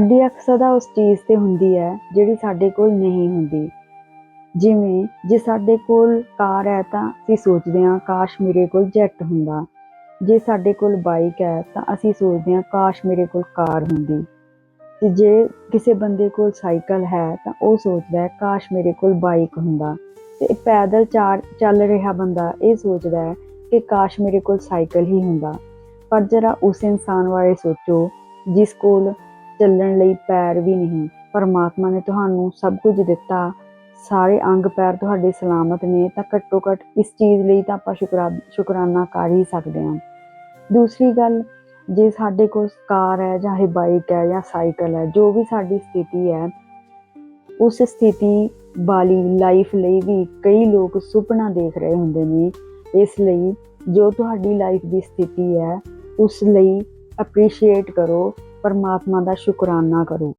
ਸਾਡੀ ਅੱਖ ਸਦਾ ਉਸ ਚੀਜ਼ ਤੇ ਹੁੰਦੀ ਹੈ ਜਿਹੜੀ ਸਾਡੇ ਕੋਲ ਨਹੀਂ ਹੁੰਦੀ। ਜਿਵੇਂ ਜੇ ਸਾਡੇ ਕੋਲ ਕਾਰ ਹੈ ਤਾਂ ਅਸੀਂ ਸੋਚਦੇ ਹਾਂ ਕਾਸ਼ ਮੇਰੇ ਕੋਲ ਜੈਟ ਹੁੰਦਾ। ਜੇ ਸਾਡੇ ਕੋਲ ਬਾਈਕ ਹੈ ਤਾਂ ਅਸੀਂ ਸੋਚਦੇ ਹਾਂ ਕਾਸ਼ ਮੇਰੇ ਕੋਲ ਕਾਰ ਹੁੰਦੀ। ਤੇ ਜੇ ਕਿਸੇ ਬੰਦੇ ਕੋਲ ਸਾਈਕਲ ਹੈ ਤਾਂ ਉਹ ਸੋਚਦਾ ਹੈ ਕਾਸ਼ ਮੇਰੇ ਕੋਲ ਬਾਈਕ ਹੁੰਦਾ। ਤੇ ਪੈਦਲ ਚਾਰ ਚੱਲ ਰਿਹਾ ਬੰਦਾ ਇਹ ਸੋਚਦਾ ਹੈ ਕਿ ਕਾਸ਼ ਮੇਰੇ ਕੋਲ ਸਾਈਕਲ ਹੀ ਹੁੰਦਾ। ਪਰ ਜਰਾ ਉਸ ਇਨਸਾਨ ਬਾਰੇ ਸੋਚੋ ਜਿਸ ਕੋਲ ਚੱਲਣ ਲਈ ਪੈਰ ਵੀ ਨਹੀਂ। ਪਰਮਾਤਮਾ ਨੇ ਤੁਹਾਨੂੰ ਸਭ ਕੁਝ ਦਿੱਤਾ। ਸਾਰੇ ਅੰਗ ਪੈਰ ਤੁਹਾਡੇ ਸਲਾਮਤ ਨੇ, ਤਾਂ ਘੱਟੋ ਘੱਟ ਇਸ ਚੀਜ਼ ਲਈ ਤਾਂ ਆਪਾਂ ਸ਼ੁਕਰਾ, ਸ਼ੁਕਰਾਨਾ ਕਰ ਹੀ ਸਕਦੇ ਹਾਂ। ਦੂਸਰੀ ਗੱਲ, ਜੇ ਸਾਡੇ ਕੋਲ ਕਾਰ ਹੈ ਜਾਂ ਇਹ ਬਾਈਕ ਹੈ ਜਾਂ ਸਾਈਕਲ ਹੈ, ਜੋ ਵੀ ਸਾਡੀ ਸਥਿਤੀ ਹੈ, ਉਸ ਸਥਿਤੀ ਵਾਲੀ ਲਾਈਫ ਲਈ ਵੀ ਕਈ ਲੋਕ ਸੁਪਨਾ ਦੇਖ ਰਹੇ ਹੁੰਦੇ ਨੇ। ਇਸ ਲਈ ਜੋ ਤੁਹਾਡੀ ਲਾਈਫ ਦੀ ਸਥਿਤੀ ਹੈ, ਉਸ ਲਈ ਅਪਰੀਸ਼ੀਏਟ ਕਰੋ। ਪਰਮਾਤਮਾ ਦਾ ਸ਼ੁਕਰਾਨਾ ਕਰੋ।